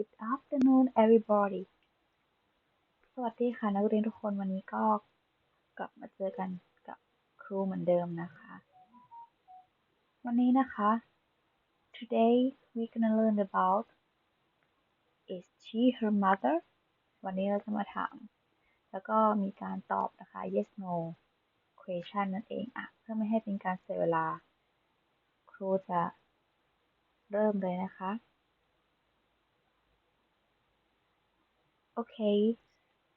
Good afternoon everybody สวัสดีค่ะ นักเรียนทุกคนวันนี้ก็กลับมาเจอกันกับครูเหมือนเดิมนะคะ วันนี้นะคะ today we gonna learn about is she her mother วันนี้เราจะมาถาม แล้วก็มีการตอบนะคะ yes no question นั่นเองอะเพื่อไม่ให้เป็นการเสียเวลา ครูจะเริ่มเลยนะคะ Okay,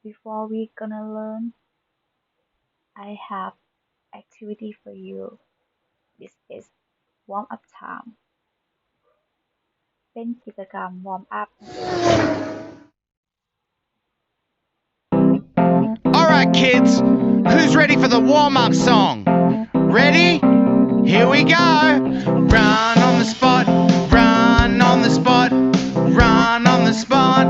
before we gonna learn, I have activity for you. This is warm up time. เป็นกิจกรรม warm up นั่นเอง Alright, kids, who's ready for the warm up song? Ready? Here we go! Run on the spot, run on the spot, run on the spot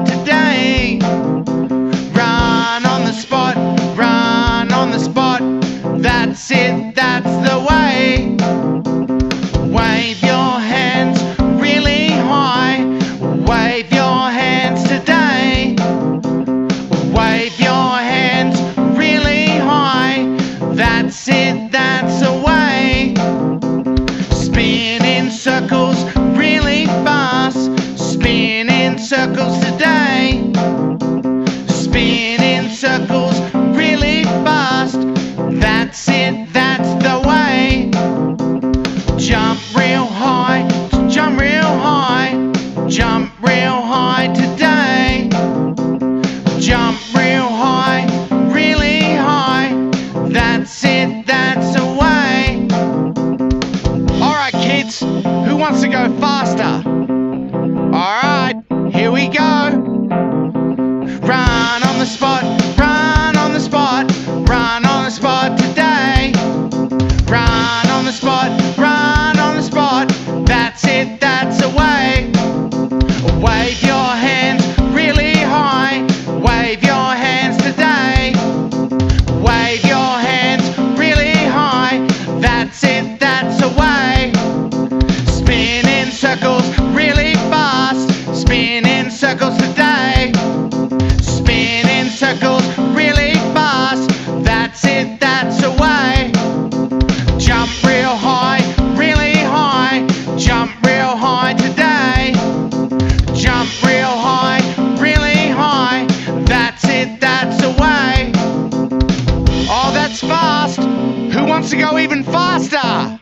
To faster?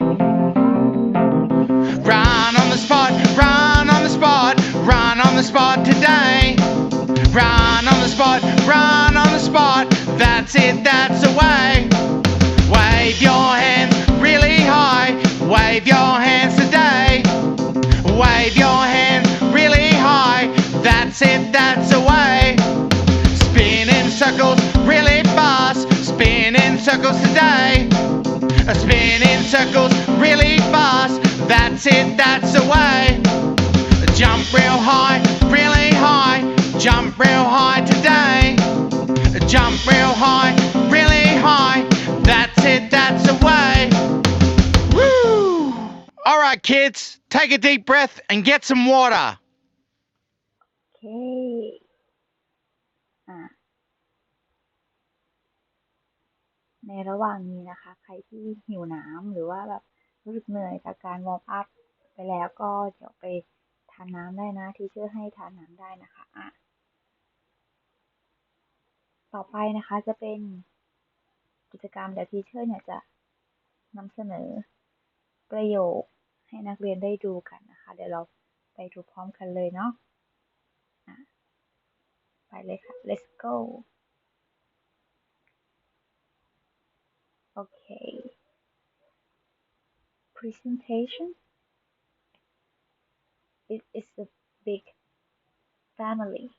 Run on the spot, run on the spot, run on the spot today. Run on the spot, run on the spot. That's it, that's the way. Wave your hands really high. Wave your hands today. Wave your hands really high. That's it, that's the way. Spin in circles really fast. Spin in circles today. Spin in circles really fast. That's it, that's the way. Jump real high, really high. Jump real high today. Jump real high, really high. That's it, that's the way. Woo! All right, kids, take a deep breath and get some water. โในระหว่างนี้นะคะ ใครที่หิวน้ำหรือว่าแบบรู้สึกเหนื่อยจากการวอร์มอัพไปแล้วก็เดี๋ยวไปทานน้ำได้นะทีเชอร์ให้ทานน้ำได้นะคะอะต่อไปนะคะจะเป็นกิจกรรมเดี๋ยวทีเชอร์เนี่ยจะนำเสนอประโยคให้นักเรียนได้ดูกันนะคะ เดี๋ยวเราไปดูพร้อมกันเลยเนาะะไปเลยค่ะ let's go okay. Presentation. It is a big family.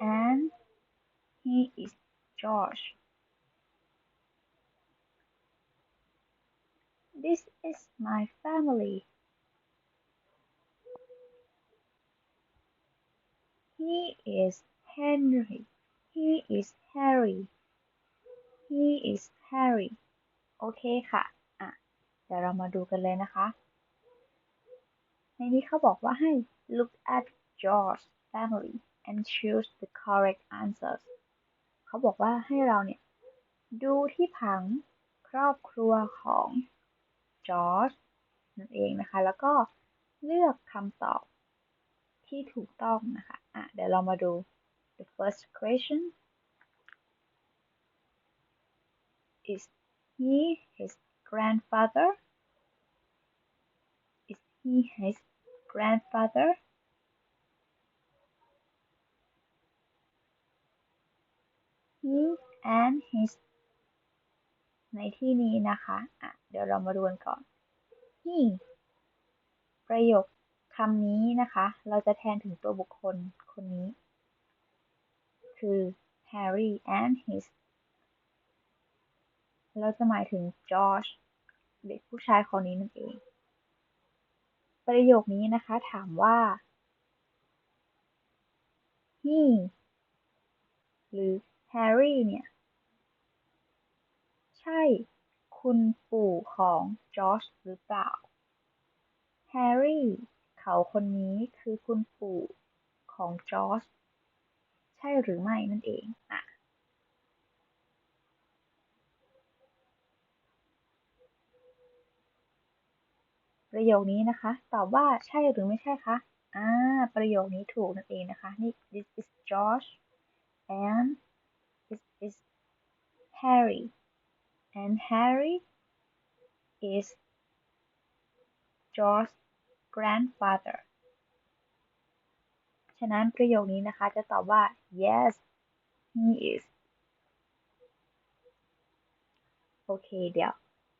And he is George. This is my family. He is Henry. He is Harry. He is Harry. โอเคค่ะ อะ เดี๋ยวเรามาดูกันเลยนะคะ ในนี้เขาบอกว่าให้ look at George family and choose the correct answers เขาบอกว่าให้เราเนี่ย ดูที่ผังครอบครัวของ George นั่นเองนะคะ แล้วก็เลือกคำตอบที่ถูกต้องนะคะ อะ เดี๋ยวเรามาดู the first question is he his grandfather is he his grandfather he and his ในที่นี้นะคะอะเดี๋ยวเรามาดูกันก่อน he ประโยคคำนี้นะคะ เราจะแทนถึงตัวบุคคลคนนี้ คือ Harry and his เราจะหมายถึง George เด็กผู้ชายคนนี้นั่นเอง ประโยคนี้นะคะถามว่า he หรือ Harry เนี่ย ใช่ คุณปู่ของจอร์จหรือเปล่าแฮร์รี่เขาคนนี้คือคุณปู่ของจอร์จ ช่หรือไม่นั่นเองอะประโยคนี้นะคะ ตอบว่าใช่หรือไม่ใช่คะอ่าประโยคนี้ถูกนั่นเองนะคะ นี่ this is George and this is Harry and Harry is George's grandfather ฉะนั้นประโยคนี้นะคะ จะตอบว่า yes he is โอเค เดี๋ยว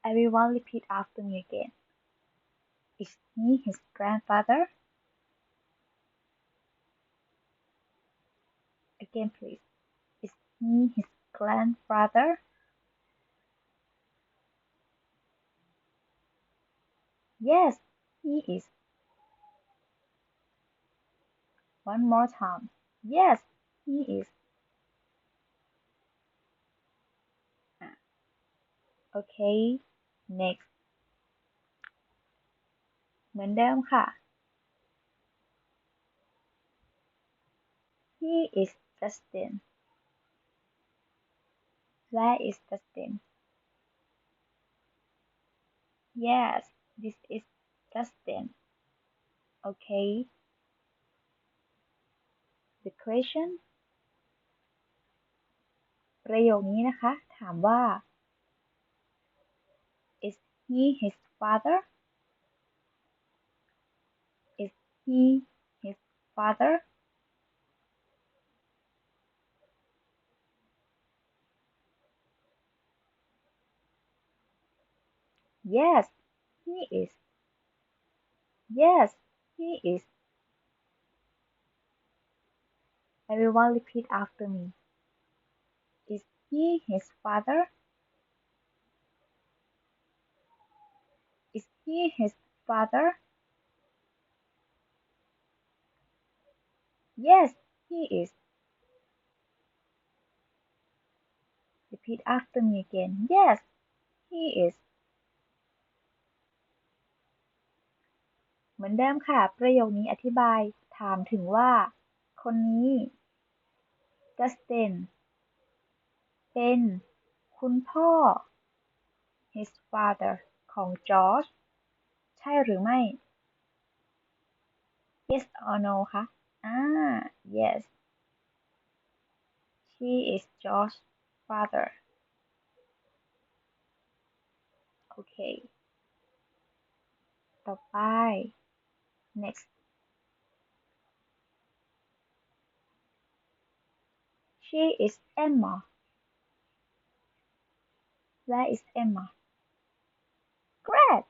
everyone repeat after me again is he his grandfather again please is he his grandfather Yes, he is. One more time. Yes, he is. อ่ะ Okay, next. เหมือนเดิมค่ะ He is Justin. Where is Justin? Yes, this is Justin. Okay. The question ประโยคนี้นะคะ ถามว่า is he his father is he his father yes he is yes he is everyone repeat after me is he his father is he his father yes he is repeat after me again yes he is เหมือนเดิมค่ะ ประโยคนี้อธิบายถามถึงว่า คนนี้ Justin เป็น คุณพ่อ his father ของ George ใช่หรือไม่ yes or no คะอ่า yes she is George's father โอเค ต่อไป next she is Emma. Where is Emma? Great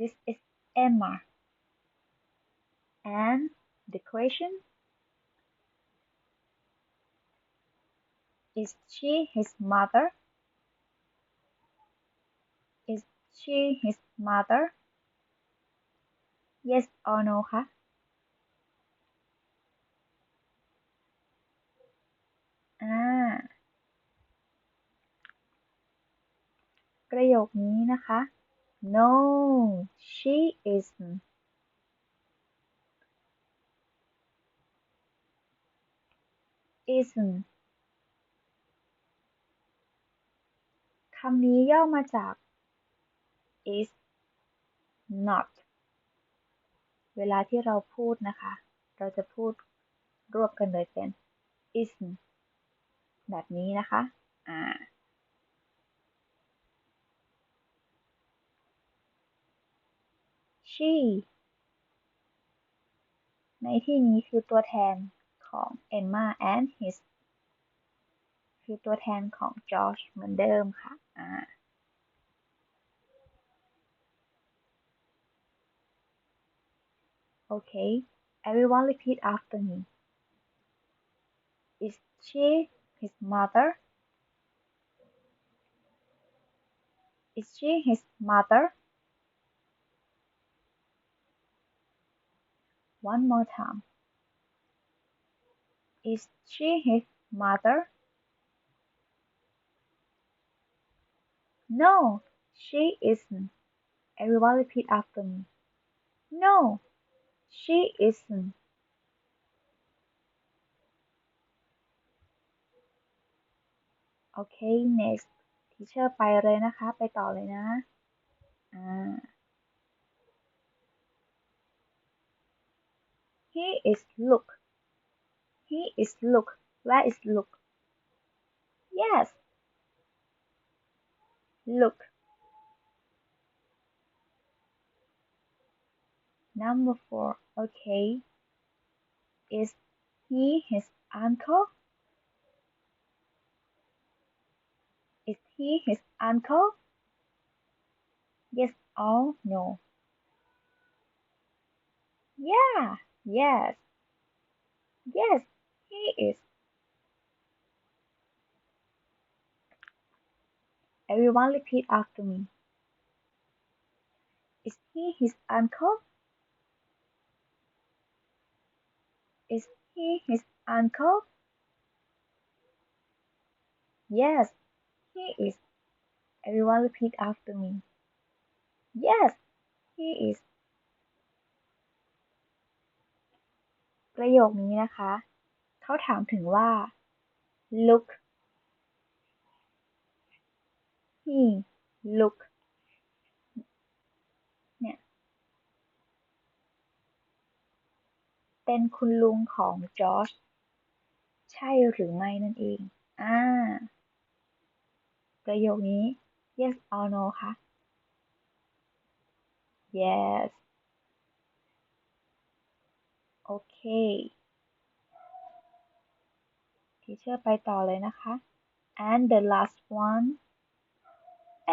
this is Emma. And the question is she his mother? Is she his mother? Yes or no ค ประโยคนี้นะคะ no she isn't isn't คำนี้ย่อมาจาก is not เวลาที่เราพูดนะคะ เราจะพูดรวบกันเลยเป็น isn't แบบนี้นะคะ อ่า she ในที่นี้คือตัวแทนของ Emma and his คือตัวแทนของ George เหมือนเดิมค่ะ อ่า Okay, everyone repeat after me. Is she his mother? Is she his mother? One more time. Is she his mother? No, she isn't. Everyone repeat after me. No, she isn't. Okay, next. teacher ไปเลยนะคะ ไปต่อเลยนะ อ่า he is look he is look where is look yes look number four okay is he his uncle He his uncle? Yes or no yeah yes. Yes he is. Everyone repeat after me. Is he his uncle? Is he his uncle? Yes, he is. Everyone repeat after me. Yes, he is. ประโยคนี้นะคะ เขาถามถึงว่า look he look เนี่ย เป็นคุณลุงของจอร์จใช่หรือไม่นั่นเอง อ่า ประโยคนี้ yes or no คะ yes โอเค ทีเชอร์ไปต่อเลยนะคะ and the last one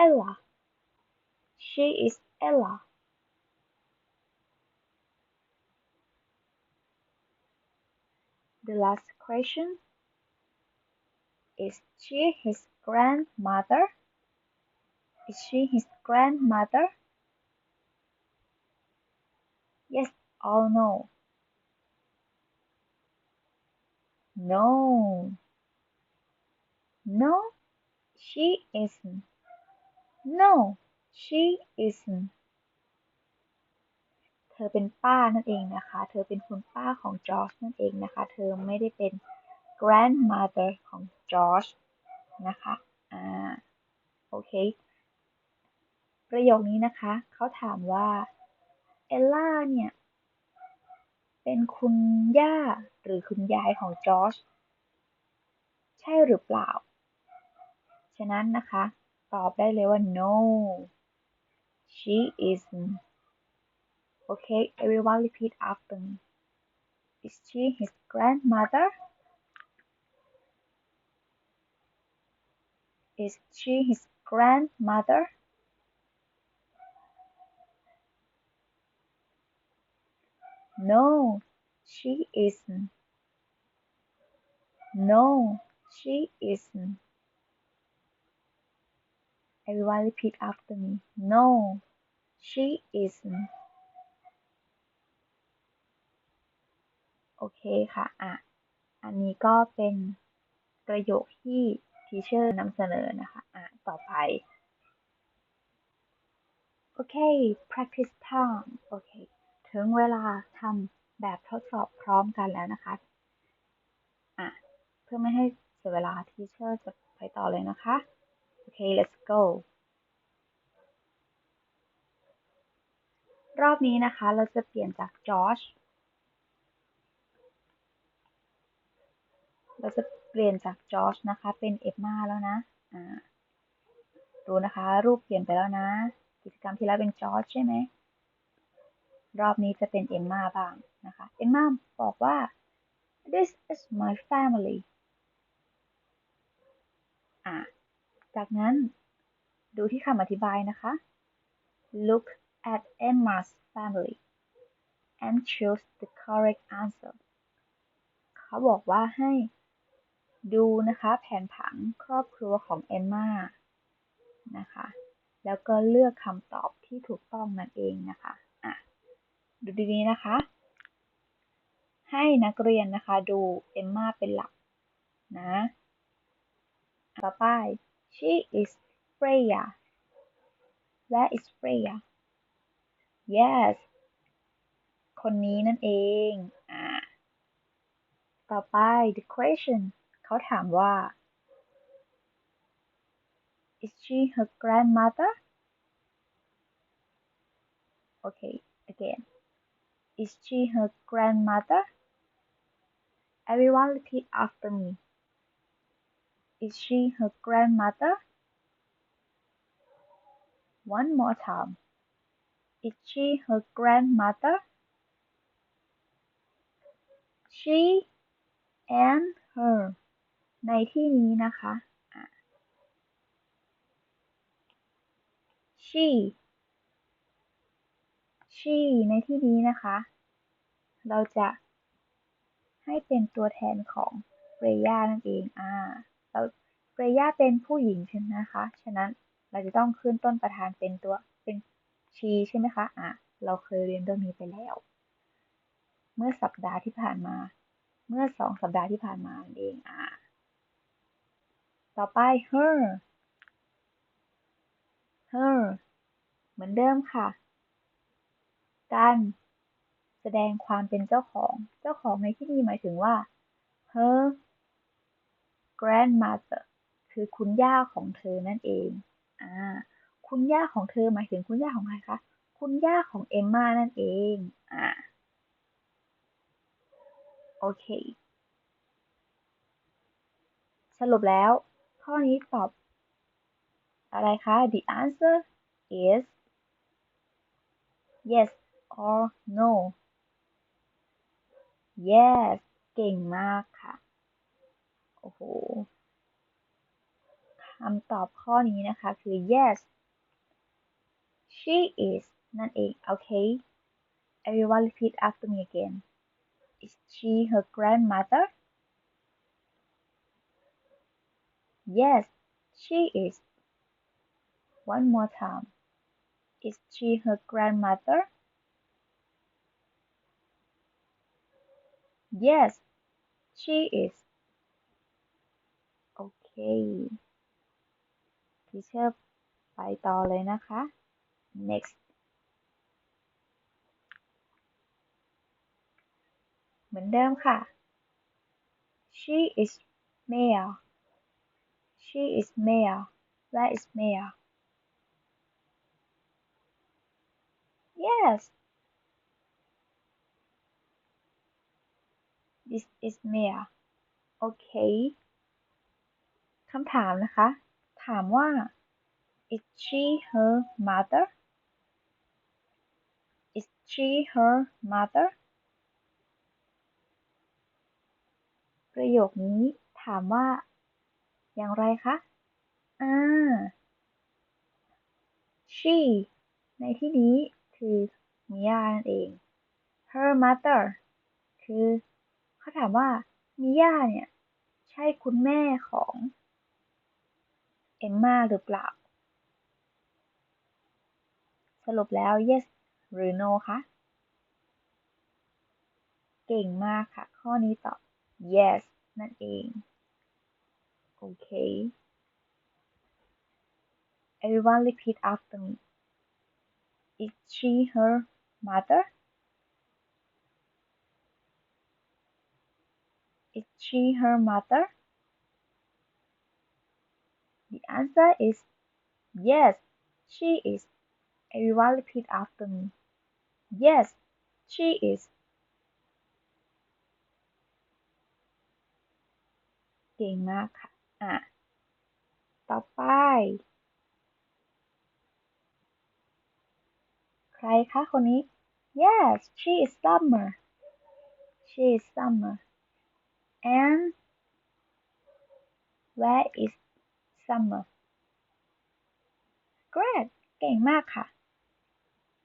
Ella she is Ella The last question Is she his grandmother? Is she his grandmother? Yes or no? No. No, she isn't. No, she isn't. เธอเป็นป้านั่นเองนะคะ เธอเป็นคุณป้าของจอร์จนั่นเองนะคะ เธอไม่ได้เป็น grandmother ของ จอร์จนะคะอ่าโอเค ประโยคนี้นะคะ เขาถามว่าเอลล่าเนี่ย เป็นคุณย่าหรือคุณยายของจอร์จใช่หรือเปล่า ฉะนั้นนะคะ ตอบได้เลยว่า no she isn't Okay, everyone repeat after me. Is she his grandmother? Is she his grandmother? No, she isn't. No, she isn't. Everyone repeat after me. No, she isn't. โอเคค่ะ อ่ะ อันนี้ก็เป็นประโยคที่ ทีเชอร์นำเสนอนะคะอะต่อไป โอเค practice time โอเค ถึงเวลาทำแบบทดสอบพร้อมกันแล้วนะคะอะเพื่อไม่ให้เสียเวลาทีเชอร์จะไปต่อเลยนะคะ โอเค let's go รอบนี้นะคะ เราจะเปลี่ยนจากจอร์จเราจะ เปลี่ยนจากจอร์จนะคะ เป็นเอมมาแล้วนะอ่าดูนะคะ รูปเปลี่ยนไปแล้วนะ กิจกรรมที่แล้วเป็นจอร์จใช่ไหมรอบนี้จะเป็นเอมมาบ้างนะคะ เอมมาบอกว่า this is my family อ่าจากนั้นดูที่คำอธิบายนะคะ look at Emma's family and choose the correct answer เขาบอกว่าให้ ดูนะคะแผนผังครอบครัวของเอมมานะคะ แล้วก็เลือกคำตอบที่ถูกต้องนั่นเองนะคะอะดูดีๆนะคะ ให้นักเรียนนะคะดูเอมมาเป็นหลักนะต่อไป she is Freya where is Freya yes คนนี้นั่นเองอ่าต่อไป the question เขาถามว่า is she her grandmother okay again is she her grandmother everyone repeat after me is she her grandmother one more time is she her grandmother she and her ในที่นี้นะคะ she she ในที่นี้นะคะ เราจะให้เป็นตัวแทนของเรย่านั่นเอง อ่า เราเรย่าเป็นผู้หญิงใช่ไหมคะ ฉะนั้นเราจะต้องขึ้นต้นประธานเป็นตัวเป็น she ใช่ไหมคะ อ่าเราเคยเรียนเรื่องนี้ไปแล้ว เมื่อสัปดาห์ที่ผ่านมา เมื่อสองสัปดาห์ที่ผ่านมาเอง อ่า ต่อไป her her เหมือนเดิมค่ะ การแสดงความเป็นเจ้าของ เจ้าของในที่นี้หมายถึงว่า her grandmother คือคุณย่าของเธอนั่นเอง อ่า คุณย่าของเธอหมายถึงคุณย่าของใครคะ คุณย่าของเอมมานั่นเอง อ่า โอเค สรุปแล้ว ข้อนี้ตอบ อะไรคะ the answer is yes or no yes เก่งมากค่ะ โอ้โหคำตอบข้อนี้นะคะคือ yes she is นั่นเอง โอเค everyone repeat after me again is she her grandmother yes she is one more time is she her grandmother yes she is โอเคทีเชอร์ไปต่อเลยนะคะ next เหมือนเดิมค่ะ she is male she is male where is male yes this is male โอเค คำถามนะคะ ถามว่า is she her mother is she her mother ประโยคนี้ถามว่า อย่างไรคะ อ่า she ในที่นี้คือมิยานั่นเอง her mother คือเขาถามว่ามิยาเนี่ย ใช่คุณแม่ของเอมมาหรือเปล่า สรุปแล้ว yes หรือ no คะ เก่งมากค่ะ ข้อนี้ตอบ yes นั่นเอง โอเค everyone repeat after me is she her mother is she her mother The answer is yes she is everyone repeat after me yes she is เก่งมากค่ะ อะ ต่อไป ใครคะคนนี้ Yes she is summer she is summer and where is summer great เก่งมากค่ะ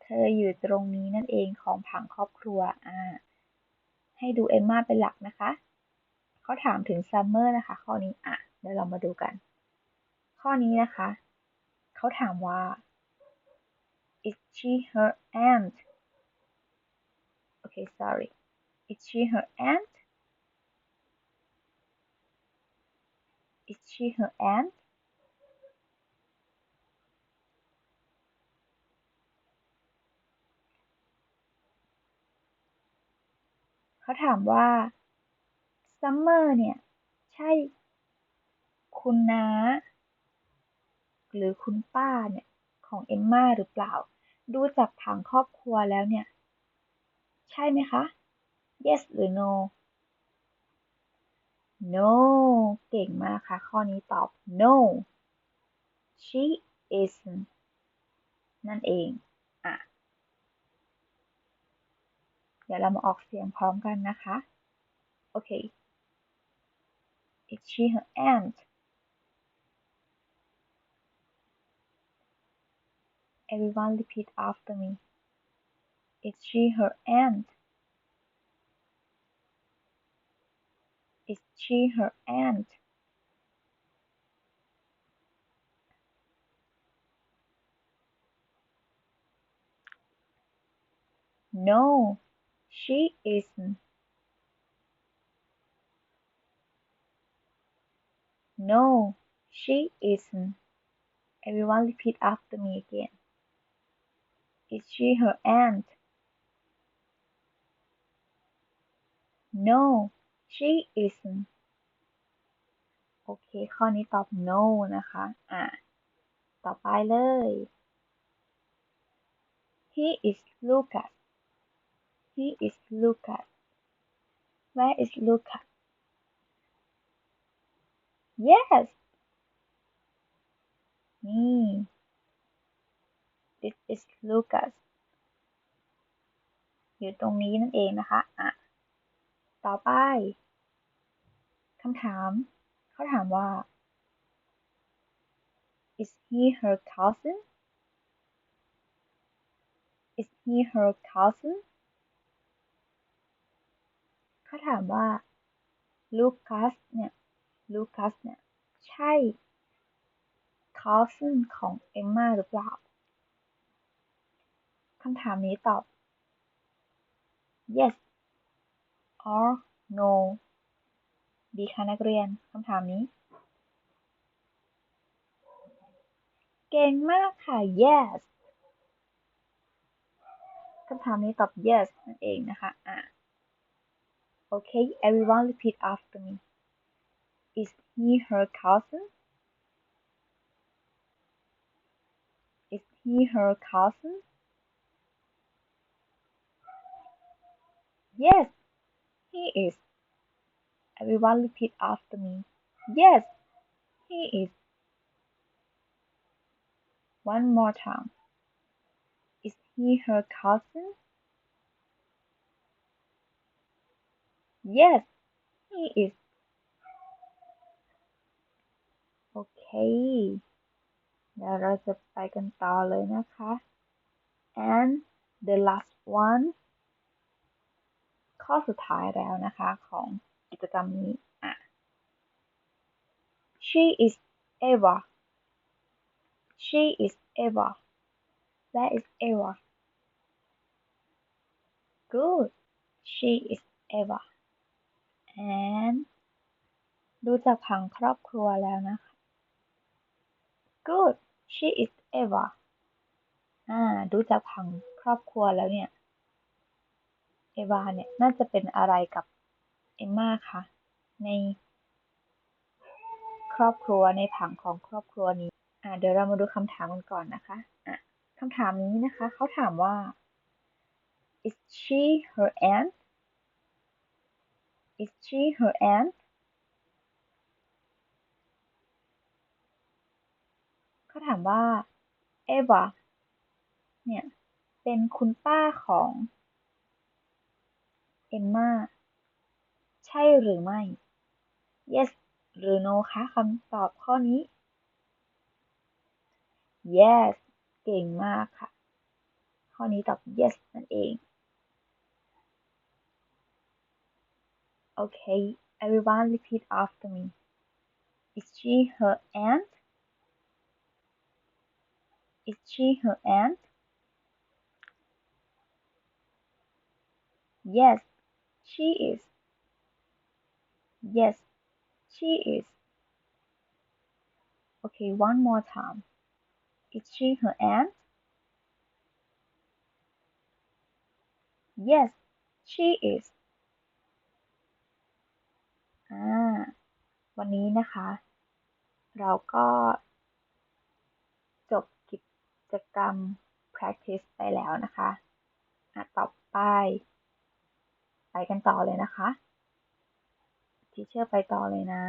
เธออยู่ตรงนี้นั่นเองของผังครอบครัว อ่า ให้ดูเอมมาเป็นหลักนะคะ เขาถามถึงซัมเมอร์นะคะ ข้อนี้ อะ เดี๋ยวเรามาดูกัน ข้อนี้นะคะ เขาถามว่า is she her aunt okay sorry is she her aunt is she her aunt เขาถามว่าซัมเมอร์เนี่ย ใช่ คุณน้า หรือคุณป้าเนี่ยของเอมมาหรือเปล่า ดูจากผังครอบครัวแล้วเนี่ย ใช่ไหมคะ yes หรือ no no เก่งมากค่ะ ข้อนี้ตอบ no she isn't นั่นเองอะเดี๋ยวเรามาออกเสียงพร้อมกันนะคะโอเค is she her aunt everyone repeat after me. Is she her aunt? Is she her aunt? No she isn't. No she isn't. Everyone repeat after me again is she her aunt no she isn't โอเค ข้อนี้ตอบ no นะคะ อ่ะ ต่อไปเลย he is Lucas he is Lucas where is Lucas yes นี่ this is Lucas อยู่ตรงนี้นั่นเองนะคะอะต่อไปคำถาม เขาถามว่า is he her cousin is he her cousin เขาถามว่าลูคัสเนี่ยลูคัสเนี่ย ใช่ cousin ของเอมมาหรือเปล่า คำถามนี้ตอบ yes or no ดีค่ะนักเรียนคำถามนี้ เก่งมากค่ะ yes คำถามนี้ตอบ yes นั่นเองนะคะอะโอเค everyone repeat after me is he her cousin is he her cousin yes he is everyone repeat after me yes he is one more time is he her cousin yes he is โอเค เดี๋ยวเราจะไปกันต่อเลยนะคะ and the last one ข้อสุดท้ายแล้วนะคะของกิจกรรมนี้อะ she is Eva she is Eva where is Eva good she is Eva and ดูจากผังครอบครัวแล้วนะคะ good she is Eva อ่า ดูจากผังครอบครัวแล้วเนี่ย เอวาเนี่ยน่าจะเป็นอะไรกับเอมมาคะในครอบครัวในผังของครอบครัวนี้อ่าเดี๋ยวเรามาดูคำถามกันก่อนนะคะอะคำถามนี้นะคะเขาถามว่า is she her aunt is she her aunt เขาถามว่าเอวาเนี่ยเป็นคุณป้าของ เอมมาใช่หรือไม่ yes หรือ no คะคำตอบข้อนี้ yes เก่งมากค่ะ ข้อนี้ตอบ yes นั่นเอง Okay everyone repeat after me is she her aunt is she her aunt yes she is yes she is okay one more time is she her aunt yes she is อ่า วันนี้นะคะ เราก็จบกิจกรรม practice ไปแล้วนะคะ อะ ต่อไป ไปกันต่อเลยนะคะทีเชอร์ไปต่อเลยนะ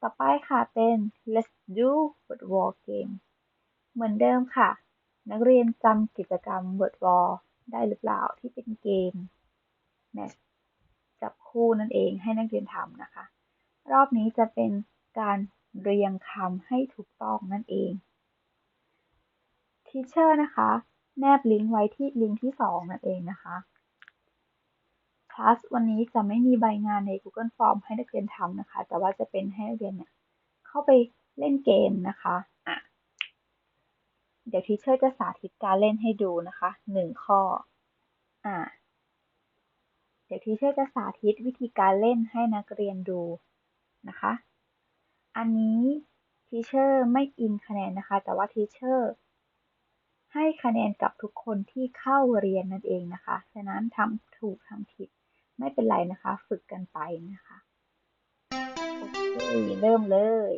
ต่อไปค่ะเป็น let's do word wall game เหมือนเดิมค่ะ นักเรียนจำกิจกรรม word wall ได้หรือเปล่าที่เป็นเกมจับคู่นั่นเองให้นักเรียนทำนะคะ รอบนี้จะเป็นการเรียงคำให้ถูกต้องนั่นเองทีเชอร์นะคะ แนบลิงก์ไว้ที่ลิงก์ที่สองนั่นเองนะคะ คลาสวันนี้จะไม่มีใบงานใน Google Form ให้นักเรียนทำนะคะ แต่ว่าจะเป็นให้นักเรียนเนี่ยเข้าไปเล่นเกมนะคะอะเดี๋ยวทีเชอร์จะสาธิตการเล่นให้ดูนะคะหนึ่งข้ออ่าเดี๋ยวทีเชอร์จะสาธิตวิธีการเล่นให้นักเรียนดูนะคะ อันนี้ทีเชอร์ไม่อินคะแนนนะคะ แต่ว่าทีเชอร์ให้คะแนนกับทุกคนที่เข้าเรียนนั่นเองนะคะ ฉะนั้นทำถูกทำผิด ไม่เป็นไรนะคะ ฝึกกันไปนะคะโอเคเริ่มเลย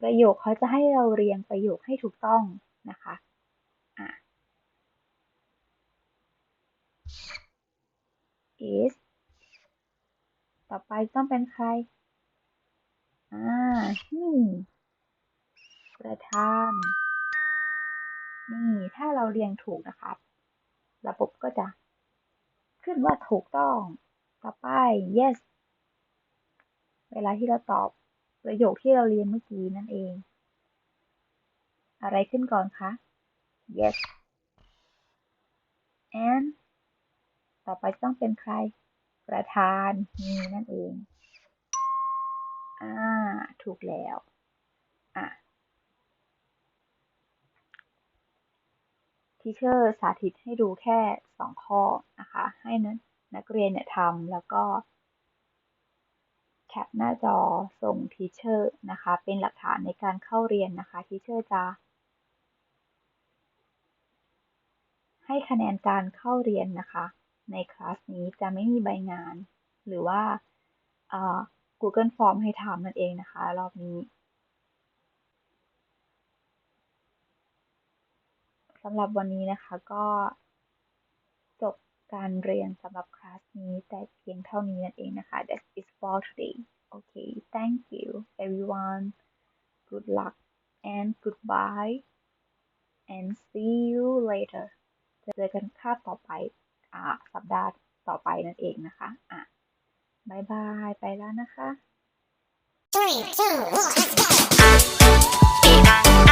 ประโยคเขาจะให้เราเรียงประโยคให้ถูกต้องนะคะอะ is ต่อไปต้องเป็นใคร อ่านี่ประธาน นี่ ถ้าเราเรียงถูกนะครับระบบก็จะ ขึ้นว่าถูกต้อง ต่อไป yes เวลาที่เราตอบประโยคที่เราเรียนเมื่อกี้นั่นเอง อะไรขึ้นก่อนคะ yes and ต่อไปต้องเป็นใคร ประธานนี่นั่นเอง อ่า ถูกแล้ว อะ ทีเชอร์สาธิตให้ดูแค่สองข้อนะคะ ให้นักนักเรียนเนี่ยทำแล้วก็แคปหน้าจอส่งทีเชอร์นะคะ เป็นหลักฐานในการเข้าเรียนนะคะทีเชอร์จะ ให้คะแนนการเข้าเรียนนะคะ ในคลาสนี้จะไม่มีใบงาน หรือว่า Google Form ให้ทำนั่นเองนะคะ รอบนี้ สำหรับวันนี้นะคะก็จบการเรียนสำหรับคลาสนี้แต่เพียงเท่านี้นั่นเองนะคะ That is for today Okay thank you everyone good luck and goodbye and see you later เจอกันคาบต่อไปอ่าสัปดาห์ต่อไปนั่นเองนะคะอะบายบายไปแล้วนะคะ Three, two, one, let's go.